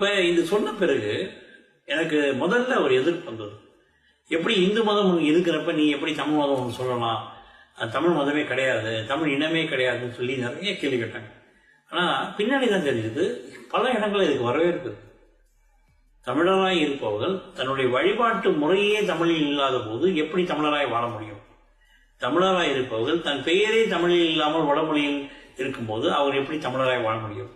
இப்போ இது சொன்ன பிறகு எனக்கு முதல்ல ஒரு எதிர்ப்பு வந்தது. எப்படி இந்து மதம் உனக்கு இருக்கிறப்ப நீ எப்படி தமிழ் மதம் ஒன்று சொல்லலாம்? அது தமிழ் மதமே கிடையாது தமிழ் இனமே கிடையாதுன்னு சொல்லி நிறைய கேள்வி கேட்டாங்க. ஆனால் பின்னாடி தான் தெரிஞ்சது பல இடங்கள் இதுக்கு வரவேற்பு இருக்கு. தமிழராய் இருப்பவர்கள் தன்னுடைய வழிபாட்டு முறையே தமிழில் இல்லாத போது எப்படி தமிழராய் வாழ முடியும்? தமிழராய் இருப்பவர்கள் தன் பெயரே தமிழில் இல்லாமல் வடமொழியில் இருக்கும்போது அவர் எப்படி தமிழராய் வாழ முடியும்?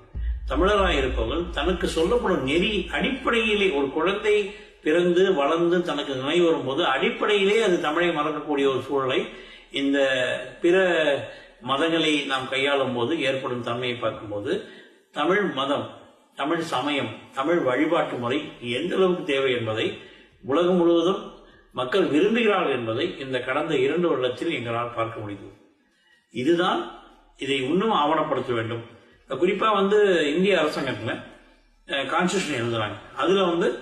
தமிழராக இருப்பவர்கள் தனக்கு சொல்லப்படும் நெறி அடிப்படையிலே ஒரு குழந்தை பிறந்து வளர்ந்து தனக்கு நினைவு வரும்போது அடிப்படையிலே அது தமிழை மறக்கக்கூடிய ஒரு சூழலை இந்த பிற மதங்களை நாம் கையாளும் போது ஏற்படும் தன்மையை பார்க்கும்போது தமிழ் மதம் தமிழ் சமயம் தமிழ் வழிபாட்டு முறை எந்த அளவுக்கு தேவை என்பதை உலகம் முழுவதும் மக்கள் விரும்புகிறார்கள் என்பதை இந்த கடந்த இரண்டு வருடத்தில் எங்களால் பார்க்க முடியுது இதுதான் இதை இன்னும் ஆவணப்படுத்த வேண்டும். குறிப்பா வந்து இந்திய அரசாங்கத்தில் கான்ஸ்டியூஷன் எழுதுறாங்க. அதுல வந்து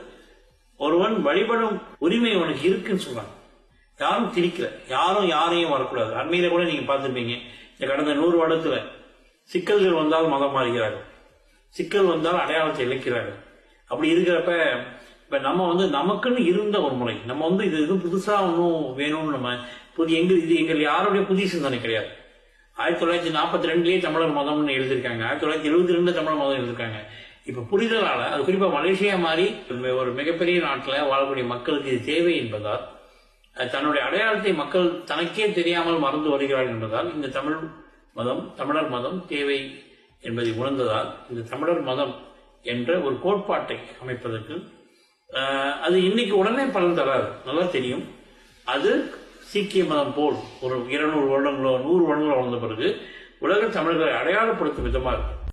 ஒருவன் வழிபடும் உரிமை உனக்கு இருக்குன்னு சொல்றாங்க. யாரும் திணிக்கல. யாரும் யாரையும் வரக்கூடாது. அண்மையில கூட நீங்க பார்த்துருப்பீங்க. இந்த கடந்த நூறு வருடத்துல சிக்கல்கள் வந்தால் மதம் மாறுகிறார்கள். சிக்கல் வந்தால் அடையாளத்தை இழக்கிறார்கள். அப்படி இருக்கிறப்ப இப்ப நம்ம வந்து நமக்குன்னு இருந்த ஒரு முறை. நம்ம வந்து இது எதுவும் புதுசா ஒன்றும் வேணும்னு நம்ம புதிய எங்க இது எங்கள் யாருடைய புதிய சிந்தனை கிடையாது. ஆயிரத்தி தொள்ளாயிரத்தி நாற்பத்தி ரெண்டுலேயே தமிழர் மதம்னு எழுதியிருக்காங்க. ஆயிரத்தி தொள்ளாயிரத்தி எழுபத்தி ரெண்டு தமிழர் மதம் எழுதியிருக்காங்க. இப்போ புரிதலால் அது குறிப்பாக மலேசியா மாதிரி ஒரு மிகப்பெரிய நாட்டில் வாழக்கூடிய மக்களுக்கு இது தேவை என்பதால் தன்னுடைய அடையாளத்தை மக்கள் தனக்கே தெரியாமல் மறந்து வருகிறார்கள் என்பதால் இந்த தமிழ் மதம் தமிழர் மதம் தேவை என்பதை உணர்ந்ததால் இந்த தமிழர் மதம் என்ற ஒரு கோட்பாட்டை அமைப்பதற்கு அது இன்னைக்கு உடனே பலன் தராது. நல்லா தெரியும். அது சீக்கிய மதம் போல் ஒரு இருநூறு வருடங்களோ நூறு வருடங்களோ வளர்ந்த பிறகு உலக தமிழர்களை அடையாளப்படுத்தும் விதமாக. இருக்கும்